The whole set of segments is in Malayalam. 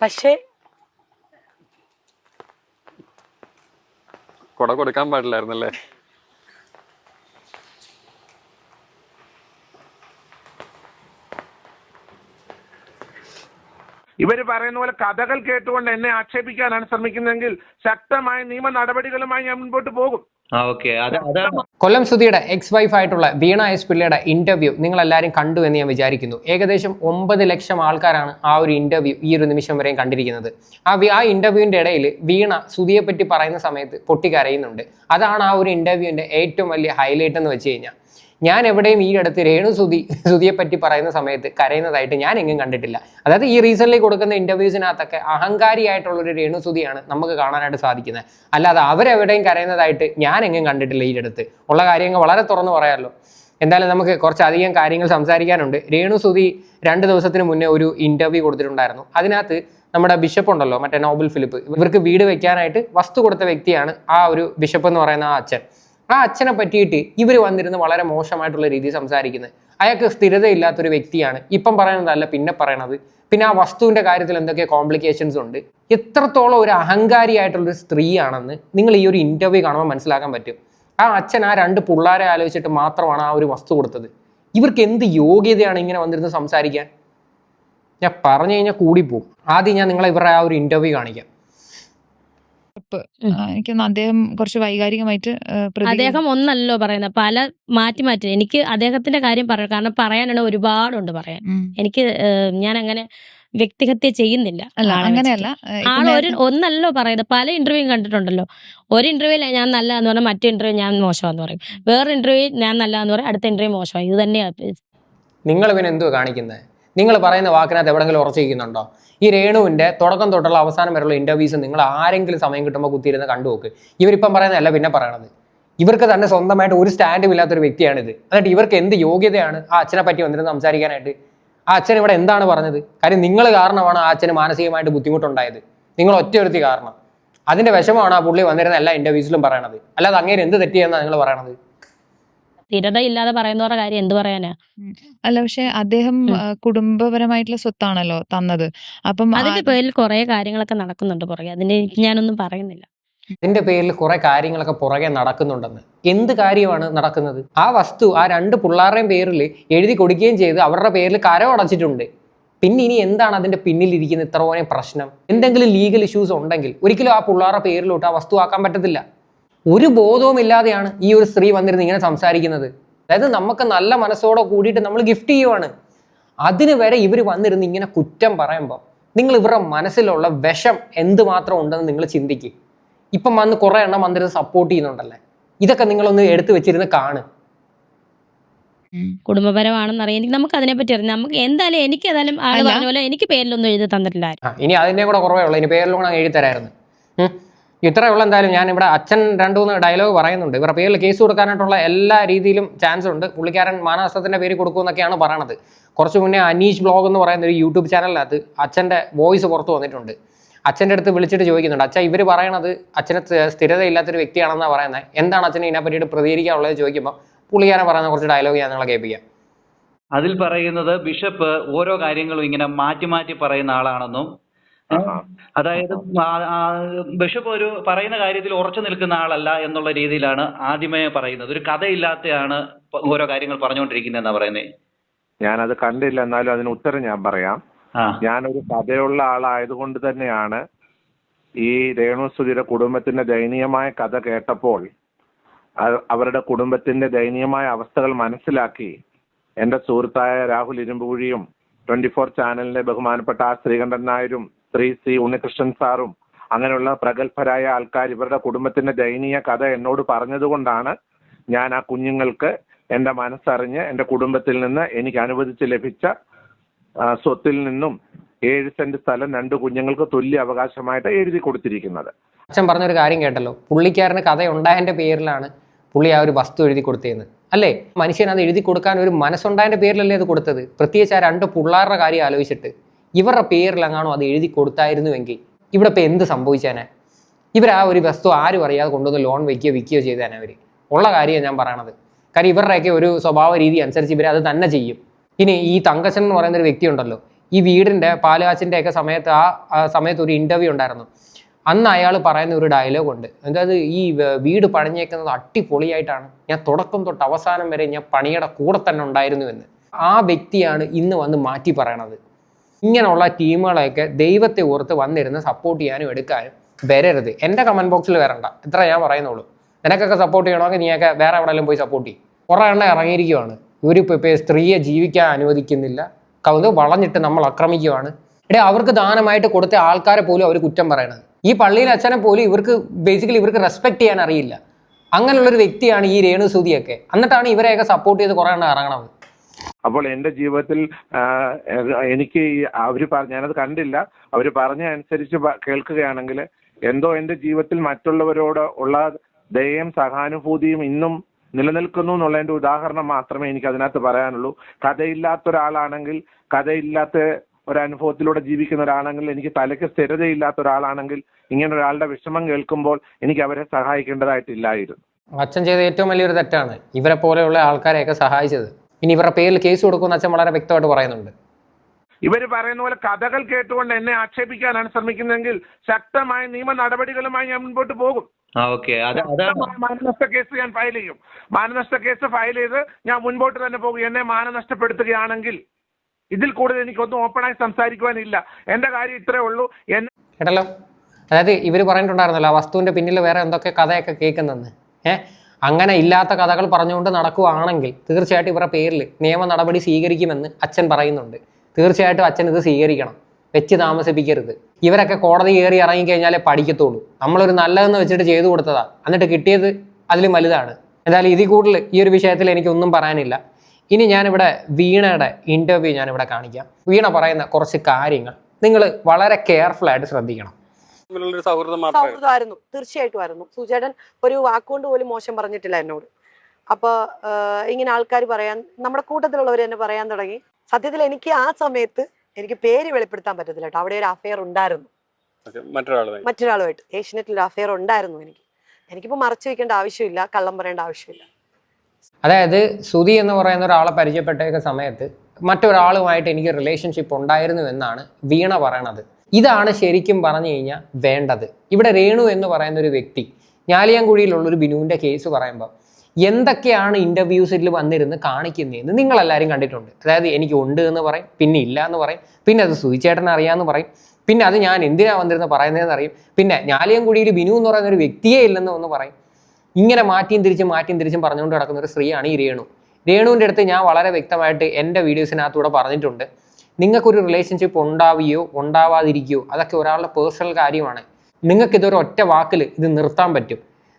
പക്ഷേ കൊട കൊടുക്കാൻ പാടില്ലായിരുന്നല്ലേ? ഇവർ പറയുന്ന പോലെ കഥകൾ കേട്ടുകൊണ്ട് എന്നെ ആക്ഷേപിക്കാനാണ് ശ്രമിക്കുന്നതെങ്കിൽ ശക്തമായ നിയമ നടപടികളുമായി ഞാൻ മുൻപോട്ട് പോകും. കൊല്ലം സുധിയുടെ എക്സ് വൈഫ് ആയിട്ടുള്ള വീണ എസ് പിള്ളയുടെ ഇന്റർവ്യൂ നിങ്ങൾ എല്ലാവരും കണ്ടു എന്ന് ഞാൻ വിചാരിക്കുന്നു. ഏകദേശം ഒമ്പത് ലക്ഷം ആൾക്കാരാണ് ആ ഒരു ഇന്റർവ്യൂ ഈ ഒരു നിമിഷം വരെയും കണ്ടിരിക്കുന്നത്. ആ ആ ഇന്റർവ്യൂവിന്റെ ഇടയിൽ വീണ സുധിയെ പറ്റി പറയുന്ന സമയത്ത് പൊട്ടിക്കരയുന്നുണ്ട്. അതാണ് ആ ഒരു ഇന്റർവ്യൂവിന്റെ ഏറ്റവും വലിയ ഹൈലൈറ്റ് എന്ന് വെച്ച് കഴിഞ്ഞാൽ. ഞാൻ എവിടെയും ഈ അടുത്ത് രേണു സുതി സുതിയെ പറ്റി പറയുന്ന സമയത്ത് കരയുന്നതായിട്ട് ഞാൻ എങ്ങും കണ്ടിട്ടില്ല. അതായത് ഈ റീസെന്റ് കൊടുക്കുന്ന ഇന്റർവ്യൂസിനകത്തൊക്കെ അഹങ്കാരിയായിട്ടുള്ള ഒരു രേണു സുതിയാണ് നമുക്ക് കാണാനായിട്ട് സാധിക്കുന്നത്. അല്ലാതെ അവരെവിടെയും കരയുന്നതായിട്ട് ഞാൻ എങ്ങും കണ്ടിട്ടില്ല ഈ അടുത്ത്. ഉള്ള കാര്യങ്ങൾ വളരെ തുറന്നു പറയാമല്ലോ. എന്തായാലും നമുക്ക് കുറച്ചധികം കാര്യങ്ങൾ സംസാരിക്കാനുണ്ട്. രേണു സുതി രണ്ട് ദിവസത്തിന് മുന്നേ ഒരു ഇന്റർവ്യൂ കൊടുത്തിട്ടുണ്ടായിരുന്നു. അതിനകത്ത് നമ്മുടെ ബിഷപ്പ് ഉണ്ടല്ലോ മറ്റേ നോബൽ ഫിലിപ്പ് ഇവർക്ക് വീട് വെക്കാനായിട്ട് വസ്തു കൊടുത്ത വ്യക്തിയാണ് ആ ഒരു ബിഷപ്പ് എന്ന് പറയുന്ന ആ അച്ഛൻ. ആ അച്ഛനെ പറ്റിയിട്ട് ഇവർ വന്നിരുന്ന് വളരെ മോശമായിട്ടുള്ള രീതിയിൽ സംസാരിക്കുന്നത്. അയാൾക്ക് സ്ഥിരതയില്ലാത്തൊരു വ്യക്തിയാണ്. ഇപ്പം പറയുന്നതല്ല പിന്നെ പറയണത്. പിന്നെ ആ വസ്തുവിന്റെ കാര്യത്തിൽ എന്തൊക്കെ കോംപ്ലിക്കേഷൻസ് ഉണ്ട്? എത്രത്തോളം ഒരു അഹങ്കാരിയായിട്ടുള്ളൊരു സ്ത്രീയാണെന്ന് നിങ്ങൾ ഈ ഒരു ഇന്റർവ്യൂ കാണുമ്പോൾ മനസ്സിലാക്കാൻ പറ്റും. ആ അച്ഛൻ ആ രണ്ട് പിള്ളേരെ ആലോചിച്ചിട്ട് മാത്രമാണ് ആ ഒരു വസ്തു കൊടുത്തത്. ഇവർക്ക് എന്ത് യോഗ്യതയാണ് ഇങ്ങനെ വന്നിരുന്ന് സംസാരിക്കാൻ? ഞാൻ പറഞ്ഞു കഴിഞ്ഞാൽ കൂടിപ്പോവും ആദ്യം ഞാൻ നിങ്ങളെ ഇവരുടെ ആ ഒരു ഇന്റർവ്യൂ കാണിക്കാം. ഉപ്പ്. ഉം. ആ, എനിക്ക് അദ്ദേഹം കുറച്ച് വൈകാരികമായിട്ട് പ്രതി- അദ്ദേഹം ഒന്നല്ലോ പറയുന്നത്. പല മാറ്റി മാറ്റി. എനിക്ക് അദ്ദേഹത്തിന്റെ കാര്യം പറയാം കാരണം പറയാനാണ് ഒരുപാടുണ്ട് പറയാൻ. എനിക്ക് ഞാൻ അങ്ങനെ വ്യക്തിഹത്യ ചെയ്യുന്നില്ല അല്ല അങ്ങനെയല്ല. ആൾ ഒരു ഒന്നല്ലോ പറയുന്നത്. പല ഇന്റർവ്യൂ കണ്ടിട്ടുണ്ടല്ലോ. ഒരു ഇന്റർവ്യൂ ഞാൻ നല്ല എന്ന് പറഞ്ഞാൽ മറ്റു ഇന്റർവ്യൂ ഞാൻ മോശമാന്ന് പറയും. വേറെ ഇന്റർവ്യൂ ഞാൻ നല്ല എന്ന് പറയും. അടുത്ത ഇന്റർവ്യൂ മോശമായി. ഇത് തന്നെയാണ് നിങ്ങൾ പിന്നെ എന്തുവാ കാണിക്കുന്നത് നിങ്ങൾ പറയുന്ന വാക്കിനകത്ത് എവിടെങ്കിലും ഉറച്ചിരിക്കുന്നുണ്ടോ ഈ രേണുവിന്റെ തുടക്കം തൊട്ടുള്ള അവസാനം വരെയുള്ള ഇന്റർവ്യൂസ് നിങ്ങൾ ആരെങ്കിലും സമയം കിട്ടുമ്പോൾ കുത്തിയിരുന്ന് കണ്ടുപോക്ക് ഇവരിപ്പം പറയുന്നതല്ല പിന്നെ പറയണത്. ഇവർക്ക് തന്നെ സ്വന്തമായിട്ട് ഒരു സ്റ്റാൻഡും ഇല്ലാത്തൊരു വ്യക്തിയാണിത്. എന്നിട്ട് ഇവർക്ക് എന്ത് യോഗ്യതയാണ് ആ അച്ഛനെ പറ്റി വന്നിരുന്ന് സംസാരിക്കാനായിട്ട്? ആ അച്ഛൻ ഇവിടെ എന്താണ് പറഞ്ഞത്? കാര്യം നിങ്ങൾ കാരണമാണ് ആ അച്ഛന് മാനസികമായിട്ട് ബുദ്ധിമുട്ടുണ്ടായത്. നിങ്ങൾ ഒറ്റയൊരുത്തി കാരണം അതിന്റെ വിഷമമാണ് ആ പുള്ളി വന്നിരുന്ന എല്ലാ ഇന്റർവ്യൂസിലും പറയണത്. അല്ലാതെ അങ്ങേര് എന്ത് തെറ്റിയെന്നാണ് നിങ്ങൾ പറയണത്? സ്ഥിരത ഇല്ലാതെ പറയുന്നവരുടെ കാര്യം എന്ത് പറയാനാ? അല്ല പക്ഷെ അദ്ദേഹം. കുടുംബപരമായിട്ടുള്ള സ്വത്താണല്ലോ തന്നത്. അപ്പം അതിന്റെ പേരിൽ കുറെ കാര്യങ്ങളൊക്കെ നടക്കുന്നുണ്ട് പുറകെ. അതിന്റെ ഞാനൊന്നും പറയുന്നില്ല. ഇതിന്റെ പേരിൽ കുറെ കാര്യങ്ങളൊക്കെ പുറകെ നടക്കുന്നുണ്ടെന്ന്. എന്ത് കാര്യമാണ് നടക്കുന്നത്? ആ വസ്തു ആ രണ്ട് പിള്ളേരുടെയും പേരിൽ എഴുതി കൊടുക്കുകയും ചെയ്ത് അവരുടെ പേരിൽ കരം അടച്ചിട്ടുണ്ട്. പിന്നെ ഇനി എന്താണ് അതിന്റെ പിന്നിലിരിക്കുന്ന ഇത്രയും പ്രശ്നം. എന്തെങ്കിലും ലീഗൽ ഇഷ്യൂസ് ഉണ്ടെങ്കിൽ ഒരിക്കലും ആ പിള്ളേരുടെ പേരിലോട്ട് ആ വസ്തു ആക്കാൻ പറ്റത്തില്ല. ഒരു ബോധവുമില്ലാതെയാണ് ഈ ഒരു സ്ത്രീ വന്നിരുന്ന് ഇങ്ങനെ സംസാരിക്കുന്നത്. അതായത് നമുക്ക് നല്ല മനസ്സോടെ കൂടിയിട്ട് നമ്മൾ ഗിഫ്റ്റ് ചെയ്യുവാണ്. അതിന് വരെ ഇവർ വന്നിരുന്ന് ഇങ്ങനെ കുറ്റം പറയുമ്പോൾ നിങ്ങൾ ഇവരുടെ മനസ്സിലുള്ള വിഷം എന്തുമാത്രം ഉണ്ടെന്ന് നിങ്ങൾ ചിന്തിക്കും. ഇപ്പം വന്ന് കുറേ എണ്ണം വന്നിരുന്ന് സപ്പോർട്ട് ചെയ്യുന്നുണ്ടല്ലേ? ഇതൊക്കെ നിങ്ങളൊന്ന് എടുത്തു വെച്ചിരുന്ന് കാണ്. കുടുംബപരമാണെന്നറിയാം. കുടുംബപരമാണെന്ന് അറിയാം എനിക്ക് നമുക്ക് അതിനെപ്പറ്റി അറിയാം. നമുക്ക് എന്തായാലും എനിക്ക് ഏതായാലും ആൾ. പറഞ്ഞ പോലെ എനിക്ക് പേരിലൊന്നും എഴുതി തന്നിട്ടില്ല ആ ഇനി അതിന്റെ കൂടെ കുറവേ ഉള്ളൂ. ഇനി പേരിലും കൂടെ എഴുതി തരായിരുന്നു. ഇത്രയേ ഉള്ളൂ എന്തായാലും ഞാൻ ഇവിടെ അച്ഛൻ രണ്ടു മൂന്ന് ഡയലോഗ് പറയുന്നുണ്ട്. ഇവരുടെ പേരിൽ കേസ് കൊടുക്കാനായിട്ടുള്ള എല്ലാ രീതിയിലും ചാൻസ് ഉണ്ട്. പുള്ളിക്കാരൻ മാനനഷ്ടത്തിന്റെ പേര് കൊടുക്കുമെന്നൊക്കെയാണ് പറയണത്. കുറച്ച് മുന്നേ അനീഷ് ബ്ലോഗ് എന്ന് പറയുന്ന ഒരു യൂട്യൂബ് ചാനലിനകത്ത് അച്ഛന്റെ വോയിസ് പുറത്ത് വന്നിട്ടുണ്ട്. അച്ഛന്റെ അടുത്ത് വിളിച്ചിട്ട് ചോദിക്കുന്നുണ്ട്. അച്ഛൻ ഇവർ പറയണത് അച്ഛന് സ്ഥ- സ്ഥിരതയില്ലാത്തൊരു വ്യക്തിയാണെന്നാണ് പറയുന്നത് എന്താണ് അച്ഛന് ഇതിനെ പറ്റിയിട്ട് പ്രതികരിക്കാനുള്ളത്? ചോദിക്കുമ്പോൾ പുള്ളിക്കാരൻ പറയുന്ന കുറച്ച് ഡയലോഗ് ഞാൻ നിങ്ങളെ കേൾപ്പിക്കാം. അതിൽ പറയുന്നത് ബിഷപ്പ് ഓരോ കാര്യങ്ങളും ഇങ്ങനെ മാറ്റി മാറ്റി പറയുന്ന ആളാണെന്നും? അതായത് ബിഷപ്പ് ഒരു പറയുന്ന കാര്യത്തിൽ ഉറച്ചു നിൽക്കുന്ന ആളല്ല എന്നുള്ള രീതിയിലാണ് ആദ്യമേ പറയുന്നത്. ഒരു കഥയില്ലാത്തയാണ് ഓരോ കാര്യങ്ങൾ പറഞ്ഞുകൊണ്ടിരിക്കുന്നതെന്നാ പറയുന്നത് അത് കണ്ടില്ല എന്നാലും അതിന് ഉത്തരം ഞാൻ പറയാം. ഞാനൊരു കഥയുള്ള ആളായതുകൊണ്ട് തന്നെയാണ് ഈ രേണുസുതിയുടെ കുടുംബത്തിന്റെ ദയനീയമായ കഥ കേട്ടപ്പോൾ അവരുടെ കുടുംബത്തിന്റെ ദയനീയമായ അവസ്ഥകൾ മനസ്സിലാക്കി എന്റെ സുഹൃത്തായ രാഹുൽ ഇരുമ്പുകുഴിയും ട്വന്റി ഫോർ ചാനലിന്റെ ബഹുമാനപ്പെട്ട ആ ശ്രീകണ്ഠൻ നായരും ശ്രീ സി ഉണ്ണികൃഷ്ണൻ സാറും അങ്ങനെയുള്ള പ്രഗത്ഭരായ ആൾക്കാർ ഇവരുടെ കുടുംബത്തിന്റെ ദയനീയ കഥ എന്നോട് പറഞ്ഞതുകൊണ്ടാണ് ഞാൻ ആ കുഞ്ഞുങ്ങൾക്ക് എന്റെ മനസ്സറിഞ്ഞ് എന്റെ കുടുംബത്തിൽ നിന്ന് എനിക്ക് അനുവദിച്ച് ലഭിച്ച സ്വത്തിൽ നിന്നും ഏഴ് സെന്റ് സ്ഥലം രണ്ട് കുഞ്ഞുങ്ങൾക്ക് തുല്യ അവകാശമായിട്ട് എഴുതി കൊടുത്തിരിക്കുന്നത്. അച്ഛൻ പറഞ്ഞൊരു കാര്യം കേട്ടല്ലോ. പുള്ളിക്കാരന് കഥ ഉണ്ടായതിന്റെ പേരിലാണ് പുള്ളി ആ ഒരു വസ്തു എഴുതി കൊടുത്തതെന്ന്. അല്ലേ? മനുഷ്യൻ അത് എഴുതി കൊടുക്കാൻ ഒരു മനസ്സുണ്ടായതിന്റെ പേരിലല്ലേ അത് കൊടുത്തത്? പ്രത്യേകിച്ച് ആ രണ്ട് പിള്ളേരുടെ കാര്യം ആലോചിച്ചിട്ട്. ഇവരുടെ പേരിലെങ്ങാണോ അത് എഴുതി കൊടുത്തായിരുന്നുവെങ്കിൽ ഇവിടെ ഇപ്പം എന്ത് സംഭവിച്ചേനെ? ഇവർ ആ ഒരു വസ്തു ആരും അറിയാതെ കൊണ്ടുവന്ന് ലോൺ വയ്ക്കുകയോ വിൽക്കുകയോ ചെയ്തേനെ അവർ ഉള്ള കാര്യമാണ് ഞാൻ പറയണത്. കാരണം ഇവരുടെയൊക്കെ ഒരു സ്വഭാവ രീതി അനുസരിച്ച് ഇവർ അത് തന്നെ ചെയ്യും. ഇനി ഈ തങ്കച്ചൻ എന്ന് പറയുന്ന ഒരു വ്യക്തി ഉണ്ടല്ലോ. ഈ വീടിന്റെ പാലുകാച്ചിന്റെ ഒക്കെ സമയത്ത് ആ സമയത്ത് ഒരു ഇന്റർവ്യൂ ഉണ്ടായിരുന്നു. അന്ന് അയാൾ പറയുന്ന ഒരു ഡയലോഗ് ഉണ്ട്. അതായത് ഈ വീട് പണിഞ്ഞേക്കുന്നത് അട്ടിപൊളിയായിട്ടാണ് ഞാൻ തുടക്കം തൊട്ട് അവസാനം വരെ ഞാൻ പണിയുടെ കൂടെ തന്നെ ഉണ്ടായിരുന്നു എന്ന്. ആ വ്യക്തിയാണ് ഇന്ന് വന്ന് മാറ്റി പറയണത്. ഇങ്ങനെയുള്ള ടീമുകളെയൊക്കെ ദൈവത്തെ ഓർത്ത് വന്നിരുന്ന് സപ്പോർട്ട് ചെയ്യാനും എടുക്കാനും വരരുത്. എന്റെ കമന്റ് ബോക്സിൽ വരണ്ട. ഇത്ര ഞാൻ പറയുന്നുള്ളൂ. നിനക്കൊക്കെ സപ്പോർട്ട് ചെയ്യണമെങ്കിൽ നീയൊക്കെ വേറെ എവിടെയെങ്കിലും പോയി സപ്പോർട്ട് ചെയ്യും. കുറേ എണ്ണം ഇറങ്ങിയിരിക്കുവാണ്. ഇവരിപ്പോൾ ഇപ്പോൾ സ്ത്രീയെ ജീവിക്കാൻ അനുവദിക്കുന്നില്ല. കൗന്ത് വളഞ്ഞിട്ട് നമ്മൾ ആക്രമിക്കുവാണ്. ഇവിടെ അവർക്ക് ദാനമായിട്ട് കൊടുത്ത ആൾക്കാരെ പോലും അവർ കുറ്റം പറയണത്. ഈ പള്ളിയിലെ അച്ഛനെ പോലും ഇവർക്ക് ബേസിക്കലി ഇവർക്ക് റെസ്പെക്ട് ചെയ്യാൻ അറിയില്ല. അങ്ങനെയുള്ളൊരു വ്യക്തിയാണ് ഈ രേണു സൂതിയൊക്കെ എന്നിട്ടാണ് ഇവരെയൊക്കെ സപ്പോർട്ട് ചെയ്ത് കുറേ എണ്ണം ഇറങ്ങണത്. അപ്പോൾ എന്റെ ജീവിതത്തിൽ എനിക്ക് അവർ പറഞ്ഞ ഞാനത് കണ്ടില്ല. അവർ പറഞ്ഞ അനുസരിച്ച് കേൾക്കുകയാണെങ്കിൽ എന്തോ എന്റെ ജീവിതത്തിൽ മറ്റുള്ളവരോട് ഉള്ള ദയയും സഹാനുഭൂതിയും ഇന്നും നിലനിൽക്കുന്നു എന്നുള്ളതിന്റെ ഉദാഹരണം മാത്രമേ എനിക്ക് അതിനകത്ത് പറയാനുള്ളൂ. കഥയില്ലാത്ത ഒരാളാണെങ്കിൽ കഥയില്ലാത്ത ഒരനുഭവത്തിലൂടെ ജീവിക്കുന്ന ഒരാളാണെങ്കിൽ എനിക്ക് തലയ്ക്ക് സ്ഥിരതയില്ലാത്ത ഒരാളാണെങ്കിൽ ഇങ്ങനെ ഒരാളുടെ വിഷമം കേൾക്കുമ്പോൾ എനിക്ക് അവരെ സഹായിക്കേണ്ടതായിട്ടില്ലായിരുന്നു. അച്ഛൻ ചെയ്ത ഏറ്റവും വലിയൊരു തെറ്റാണ് ഇവരെ പോലെയുള്ള ആൾക്കാരെയൊക്കെ സഹായിച്ചത്. ഇനി ഇവരുടെ പേരിൽ കേസ് കൊടുക്കുമെന്ന് അച്ഛൻ വളരെ വ്യക്തമായിട്ട് പറയുന്നുണ്ട്. ഇവർ പറയുന്ന പോലെ കഥകൾ കേട്ടുകൊണ്ട് എന്നെ ആക്ഷേപിക്കാനാണ് ശ്രമിക്കുന്നതെങ്കിൽ ശക്തമായ നിയമ നടപടികളുമായി ഞാൻ മുൻപോട്ട് പോകും. ആ ഓക്കെ. അതാണ്. മാനനഷ്ട കേസ് ഞാൻ ഫയൽ ചെയ്യും. മാനനഷ്ട കേസ് ഫയൽ ചെയ്ത് ഞാൻ മുൻപോട്ട് തന്നെ പോകും. എന്നെ മാനനഷ്ടപ്പെടുത്തുകയാണെങ്കിൽ ഇതിൽ കൂടുതൽ എനിക്കൊന്നും ഓപ്പണായി സംസാരിക്കുവാനില്ല. എന്റെ കാര്യം ഇത്രേ ഉള്ളൂ. എന്നെ കേട്ടല്ലോ അതായത് ഇവർ പറഞ്ഞിട്ടുണ്ടായിരുന്നല്ലോ വസ്തുവിന്റെ പിന്നിൽ വേറെ എന്തൊക്കെ കഥയൊക്കെ കേൾക്കുന്നെന്ന്. ഏഹ് അങ്ങനെ ഇല്ലാത്ത കഥകൾ പറഞ്ഞുകൊണ്ട് നടക്കുവാണെങ്കിൽ തീർച്ചയായിട്ടും ഇവരുടെ പേരിൽ നിയമ നടപടി സ്വീകരിക്കുമെന്ന് അച്ഛൻ പറയുന്നുണ്ട്. തീർച്ചയായിട്ടും അച്ഛൻ ഇത് സ്വീകരിക്കണം. വെച്ച് താമസിപ്പിക്കരുത്. ഇവരൊക്കെ കോടതി കയറി ഇറങ്ങിക്കഴിഞ്ഞാലേ പഠിക്കത്തുള്ളൂ. നമ്മളൊരു നല്ലതെന്ന് വെച്ചിട്ട് ചെയ്തു കൊടുത്തതാ. എന്നിട്ട് കിട്ടിയത് അതിലും വലുതാണ്. എന്തായാലും ഇതി കൂടുതൽ ഈ ഒരു വിഷയത്തിൽ എനിക്കൊന്നും പറയാനില്ല. ഇനി ഞാനിവിടെ വീണയുടെ ഇന്റർവ്യൂ ഞാനിവിടെ കാണിക്കാം. വീണ പറയുന്ന കുറച്ച് കാര്യങ്ങൾ. നിങ്ങൾ വളരെ കെയർഫുൾ ആയിട്ട് ശ്രദ്ധിക്കണം. സൗഹൃദമായിരുന്നു. തീർച്ചയായിട്ടും ആയിരുന്നു. സുചേട്ടൻ ഒരു വാക്കുകൊണ്ട് പോലും മോശം പറഞ്ഞിട്ടില്ല എന്നോട്. അപ്പൊ ഇങ്ങനെ ആൾക്കാർ പറയാൻ നമ്മുടെ കൂട്ടത്തിലുള്ളവർ തന്നെ പറയാൻ തുടങ്ങി. സത്യത്തിൽ എനിക്ക് ആ സമയത്ത് എനിക്ക് പേര് വെളിപ്പെടുത്താൻ പറ്റത്തില്ല കേട്ടോ. അവിടെ ഒരു അഫെയർ ഉണ്ടായിരുന്നു. മറ്റൊരാളുമായിട്ട്. ഏഷ്യനെറ്റിൽ ഒരു അഫെയർ ഉണ്ടായിരുന്നു എനിക്ക്. എനിക്കിപ്പോ മറച്ചു വെക്കേണ്ട ആവശ്യമില്ല. കള്ളം പറയേണ്ട ആവശ്യമില്ല. അതായത് സുതി എന്ന് പറയുന്ന ഒരാളെ പരിചയപ്പെട്ട സമയത്ത് മറ്റൊരാളുമായിട്ട് എനിക്ക് റിലേഷൻഷിപ്പ് ഉണ്ടായിരുന്നു എന്നാണ് വീണ പറയണത്. ഇതാണ് ശരിക്കും പറഞ്ഞു കഴിഞ്ഞാൽ വേണ്ടത്. ഇവിടെ രേണു എന്ന് പറയുന്ന ഒരു വ്യക്തി ഞാലിയാൻകുഴിയിലുള്ള ഒരു ബിനുവിന്റെ കേസ് പറയുമ്പോൾ എന്തൊക്കെയാണ് ഇന്റർവ്യൂസിൽ വന്നിരുന്ന് കാണിക്കുന്നതെന്ന് നിങ്ങളെല്ലാവരും കണ്ടിട്ടുണ്ട്. അതായത് എനിക്ക് ഉണ്ട് എന്ന് പറയും പിന്നെ ഇല്ല എന്ന് പറയും പിന്നെ അത് സുധിച്ചേട്ടൻ അറിയാമെന്ന് പറയും പിന്നെ അത് ഞാൻ എന്തിനാ വന്നിരുന്ന് പറയുന്നതെന്ന് അറിയും പിന്നെ ഞാലിയാങ്കുഴിയിൽ ബിനു എന്ന് പറയുന്ന ഒരു വ്യക്തിയേ ഇല്ലെന്ന് ഒന്ന് പറയും. ഇങ്ങനെ മാറ്റിയും തിരിച്ചും മാറ്റിയും തിരിച്ചും പറഞ്ഞുകൊണ്ട് നടക്കുന്ന ഒരു സ്ത്രീയാണ് ഈ രേണു. രേണുവിന്റെ അടുത്ത് ഞാൻ വളരെ വ്യക്തമായിട്ട് എന്റെ വീഡിയോസിനകത്തൂടെ പറഞ്ഞിട്ടുണ്ട്. നിങ്ങൾക്കൊരു റിലേഷൻഷിപ്പ് ഉണ്ടാവുകയോ ഉണ്ടാവാതിരിക്കുകയോ അതൊക്കെ ഒരാളുടെ പേഴ്സണൽ കാര്യമാണ്. നിങ്ങൾക്ക് ഇതൊരു ഒറ്റ വാക്കിൽ ഇത് നിർത്താൻ പറ്റും.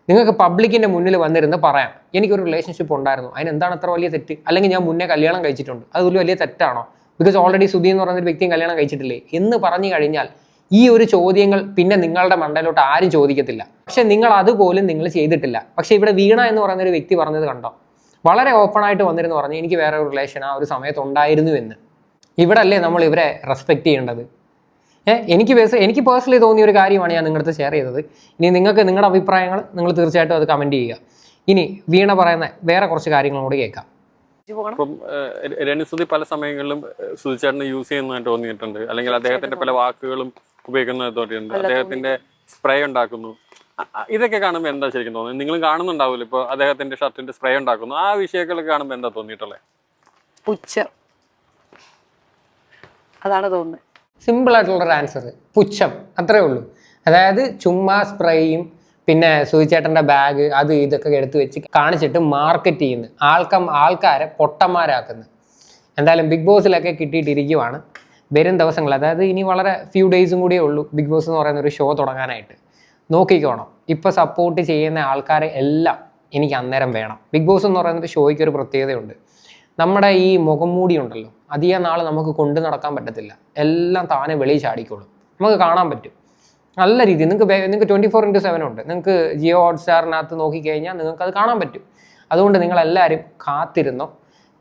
നിങ്ങൾക്ക് പബ്ലിക്കിന്റെ മുന്നിൽ വന്നിരുന്ന് പറയാം എനിക്കൊരു റിലേഷൻഷിപ്പ് ഉണ്ടായിരുന്നു. അതിന് എന്താണ് അത്ര വലിയ തെറ്റ്? അല്ലെങ്കിൽ ഞാൻ മുന്നേ കല്യാണം കഴിച്ചിട്ടുണ്ട്. അത് വലിയ തെറ്റാണോ? ബിക്കോസ് ഓൾറെഡി സുധി എന്ന് പറയുന്ന ഒരു വ്യക്തിയും കല്യാണം കഴിച്ചിട്ടില്ലേ? എന്ന് പറഞ്ഞു കഴിഞ്ഞാൽ ഈ ഒരു ചോദ്യങ്ങൾ പിന്നെ നിങ്ങളുടെ മണ്ടയിലോട്ട് ആരും ചോദിക്കത്തില്ല. പക്ഷെ നിങ്ങൾ അതുപോലും നിങ്ങൾ ചെയ്തിട്ടില്ല. പക്ഷേ ഇവിടെ വീണ എന്ന് പറയുന്ന ഒരു വ്യക്തി പറഞ്ഞത് കണ്ടോ? വളരെ ഓപ്പൺ ആയിട്ട് വന്നിരുന്നു പറഞ്ഞു എനിക്ക് വേറെ ഒരു റിലേഷൻ ആ ഒരു സമയത്ത് ഉണ്ടായിരുന്നു എന്ന്. ഇവിടെ അല്ലേ നമ്മൾ ഇവരെ റെസ്പെക്ട് ചെയ്യേണ്ടത്? ഏഹ് എനിക്ക് ബേസ് എനിക്ക് പേഴ്സണലി തോന്നിയ ഒരു കാര്യമാണ് ഞാൻ നിങ്ങളുടെ ഷെയർ ചെയ്തത്. ഇനി നിങ്ങൾക്ക് നിങ്ങളുടെ അഭിപ്രായങ്ങൾ നിങ്ങൾ തീർച്ചയായിട്ടും അത് കമന്റ് ചെയ്യുക. ഇനി വീണ പറയുന്ന വേറെ കുറച്ച് കാര്യങ്ങളും കൂടി കേൾക്കാം. ഇപ്പം രണിസുതി പല സമയങ്ങളിലും സുധിച്ചേട്ടനെ യൂസ് ചെയ്യുന്നതായിട്ട് തോന്നിയിട്ടുണ്ട്. അല്ലെങ്കിൽ അദ്ദേഹത്തിന്റെ പല വാക്കുകളും ഉപയോഗിക്കുന്നതായിട്ട് തോന്നിയിട്ടുണ്ട്. അദ്ദേഹത്തിന്റെ സ്പ്രേ ഉണ്ടാക്കുന്നു. ഇതൊക്കെ കാണുമ്പോൾ എന്താ ശരിക്കും തോന്നുന്നത്? നിങ്ങൾ കാണുന്നുണ്ടാവില്ല ഇപ്പൊ അദ്ദേഹത്തിന്റെ ഷർട്ടിന്റെ സ്പ്രേ ഉണ്ടാക്കുന്നു. ആ വിഷയങ്ങളൊക്കെ കാണുമ്പോൾ എന്താ തോന്നിയിട്ടുള്ളത് പുച്ഛം. അതാണ് തോന്നുന്നത്. സിമ്പിൾ ആയിട്ടുള്ളൊരു ആൻസർ പുച്ഛം. അത്രേ ഉള്ളൂ. അതായത് ചുമ്മാ സ്പ്രേയും പിന്നെ സുചേട്ടന്റെ ബാഗ് അത് ഇതൊക്കെ എടുത്തു വെച്ച് കാണിച്ചിട്ട് മാർക്കറ്റ് ചെയ്യുന്നു ആൾക്കം ആൾക്കാരെ പൊട്ടന്മാരാക്കുന്നു എന്തായാലും ബിഗ് ബോസിലൊക്കെ കിട്ടിയിട്ടിരിക്കുവാണ്. വരും ദിവസങ്ങൾ അതായത് ഇനി വളരെ ഫ്യൂ ഡേയ്സും കൂടിയേ ഉള്ളൂ ബിഗ് ബോസ് എന്ന് പറയുന്ന ഒരു ഷോ തുടങ്ങാനായിട്ട്. നോക്കിക്കോണം. ഇപ്പോൾ സപ്പോർട്ട് ചെയ്യുന്ന ആൾക്കാരെ എല്ലാം എനിക്ക് അന്നേരം വേണം. ബിഗ് ബോസ് എന്ന് പറയുന്ന ഒരു ഷോയ്ക്ക് ഒരു പ്രത്യേകതയുണ്ട്. നമ്മുടെ ഈ മുഖംമൂടി ഉണ്ടല്ലോ അധികം നാൾ നമുക്ക് കൊണ്ടു നടക്കാൻ പറ്റത്തില്ല. എല്ലാം താനെ വെളിയിൽ ചാടിക്കോളും. നമുക്ക് കാണാൻ പറ്റും. നല്ല രീതിയിൽ നിങ്ങൾക്ക് നിങ്ങൾക്ക് ട്വന്റി ഫോർ ഇന്റു സെവൻ ഉണ്ട്. നിങ്ങൾക്ക് ജിയോ ഹോട്ട്സ്റ്റാറിനകത്ത് നോക്കിക്കഴിഞ്ഞാൽ നിങ്ങൾക്ക് അത് കാണാൻ പറ്റും. അതുകൊണ്ട് നിങ്ങളെല്ലാവരും കാത്തിരുന്നു?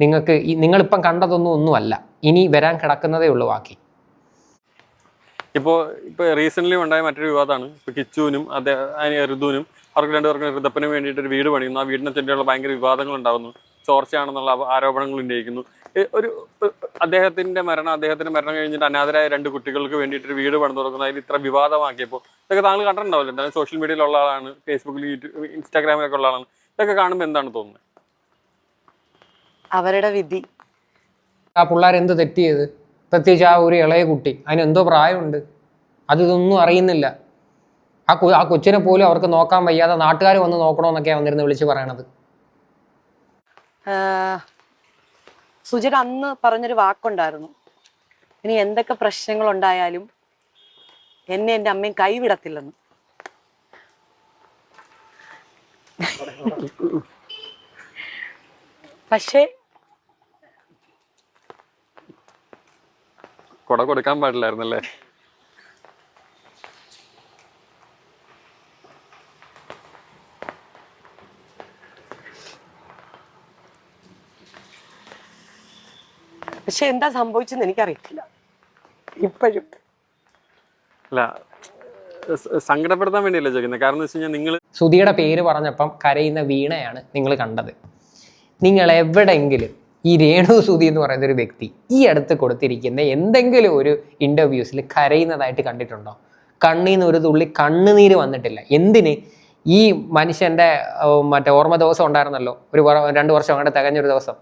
നിങ്ങൾക്ക് ഈ നിങ്ങളിപ്പം കണ്ടതൊന്നും ഒന്നുമല്ല. ഇനി വരാൻ കിടക്കുന്നതേ ഉള്ളൂ ബാക്കി. ഇപ്പോൾ ഇപ്പോൾ റീസെന്റ്ലി ഉണ്ടായ മറ്റൊരു വിവാദമാണ്. ഇപ്പോൾ കിച്ചുവിനും അതേ ഋതുവിനും അവർക്ക് രണ്ടുപേർക്കും ഋതപ്പനും വേണ്ടിയിട്ട് ഒരു വീട് പണിയുന്നു. ആ വീടിനെ തന്നെയുള്ള ഭയങ്കര വിവാദങ്ങൾ ഉണ്ടാകുന്നു ചോർച്ചയാണെന്നുള്ള ആരോപണങ്ങൾ ഉന്നയിക്കുന്നു. ഒരു അദ്ദേഹത്തിന്റെ മരണം അദ്ദേഹത്തിന്റെ മരണം കഴിഞ്ഞിട്ട് അനാഥരായ രണ്ട് കുട്ടികൾക്ക് വേണ്ടിയിട്ട് ഒരു വീട് പണി തുടങ്ങുന്ന അതിൽ ഇത്ര വിവാദമാക്കിയപ്പോൾ ഇതൊക്കെ താങ്കൾ കണ്ടിട്ടുണ്ടാവില്ല? എന്തായാലും സോഷ്യൽ മീഡിയയിലുള്ള ആളാണ് ഫേസ്ബുക്കിൽ യൂട്യൂബ് ഇൻസ്റ്റാഗ്രാമിലൊക്കെ ഉള്ള ആളാണ്. ഇതൊക്കെ കാണുമ്പോൾ എന്താണ് തോന്നുന്നത്? അവരുടെ വിധി. ആ പിള്ളേർ എന്ത് തെറ്റ് ചെയ്ത് പ്രത്യേകിച്ച് ആ ഒരു ഇളയ കുട്ടി അതിന് എന്തോ പ്രായമുണ്ട്. അത് ഇതൊന്നും അറിയുന്നില്ല. ആ കൊ ആ കൊച്ചിനെ പോലും അവർക്ക് നോക്കാൻ വയ്യാതെ നാട്ടുകാർ വന്ന് നോക്കണമെന്നൊക്കെയാണ് വന്നിരുന്ന് വിളിച്ച് പറയണത്. സുജൻ അന്ന് പറഞ്ഞൊരു വാക്കുണ്ടായിരുന്നു. ഇനി എന്തൊക്കെ പ്രശ്നങ്ങൾ ഉണ്ടായാലും എന്നെ എന്റെ അമ്മയും കൈവിടത്തില്ലെന്ന്. പക്ഷേ കൊട കൊടുക്കാൻ പാടില്ലായിരുന്നല്ലേ? പക്ഷെ എന്താ സംഭവിച്ചെന്ന് എനിക്കറിയത്തില്ല. ഇപ്പോഴും. അല്ല സങ്കടപ്പെടുത്താൻ വേണ്ടിയല്ലേ ചോദിക്കുന്നത്? കാരണം എന്ന് വെച്ച് കഴിഞ്ഞാൽ നിങ്ങൾ സുധിയുടെ പേര് പറഞ്ഞപ്പം കരയുന്ന വീണയാണ് നിങ്ങൾ കണ്ടത്. നിങ്ങൾ എവിടെയെങ്കിലും ഈ രേണു സുധി എന്ന് പറയുന്ന ഒരു വ്യക്തി ഈ അടുത്ത് കൊടുത്തിരിക്കുന്ന എന്തെങ്കിലും ഒരു ഇന്റർവ്യൂസിൽ കരയുന്നതായിട്ട് കണ്ടിട്ടുണ്ടോ? കണ്ണിൽ നിന്ന് ഒരു തുള്ളി കണ്ണുനീര് വന്നിട്ടില്ല. എന്തിന്? ഈ മനുഷ്യന്റെ മറ്റേ ഓർമ്മ ദിവസം ഉണ്ടായിരുന്നല്ലോ. ഒരു രണ്ട് വർഷം അങ്ങോട്ട് തികഞ്ഞൊരു ദിവസം.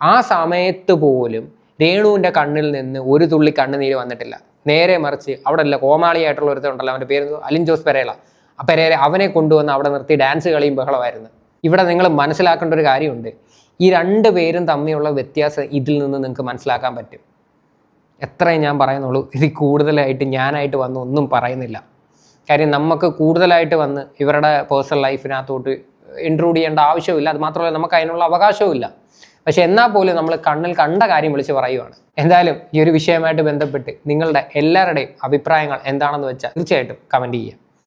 ആ സമയത്ത് പോലും രേണുവിന്റെ കണ്ണിൽ നിന്ന് ഒരു തുള്ളി കണ്ണുനീര് വന്നിട്ടില്ല. നേരെ മറിച്ച് അവിടെ അല്ല കോമാളിയായിട്ടുള്ള ഒരുത്തുണ്ടല്ലോ അവന്റെ പേര് അലിൻ ജോസ് പെരേള ആ പെരേര അവനെ കൊണ്ടുവന്ന് അവിടെ നിർത്തി ഡാൻസ് കളിയും ബഹളമായിരുന്നു. ഇവിടെ നിങ്ങൾ മനസ്സിലാക്കേണ്ട ഒരു കാര്യമുണ്ട്. ഈ രണ്ട് പേരും തമ്മിലുള്ള വ്യത്യാസം ഇതിൽ നിന്ന് നിങ്ങൾക്ക് മനസ്സിലാക്കാൻ പറ്റും. എത്രയും ഞാൻ പറയുന്നുള്ളൂ ഇതിൽ കൂടുതലായിട്ട് ഞാനായിട്ട് വന്ന് ഒന്നും പറയുന്നില്ല. കാര്യം നമുക്ക് കൂടുതലായിട്ട് വന്ന് ഇവരുടെ പേഴ്സണൽ ലൈഫിനകത്തോട്ട് ഇൻക്ലൂഡ് ചെയ്യേണ്ട ആവശ്യമില്ല. അത് മാത്രമല്ല നമുക്ക് അതിനുള്ള അവകാശവും ഇല്ല പക്ഷെ എന്നാൽ പോലും നമ്മൾ കണ്ണിൽ കണ്ട കാര്യം വിളിച്ച് പറയുവാണ്. എന്തായാലും ഈ ഒരു വിഷയമായിട്ട് ബന്ധപ്പെട്ട് നിങ്ങളുടെ എല്ലാവരുടെയും അഭിപ്രായങ്ങൾ എന്താണെന്ന് വെച്ചാൽ തീർച്ചയായിട്ടും കമന്റ് ചെയ്യുക.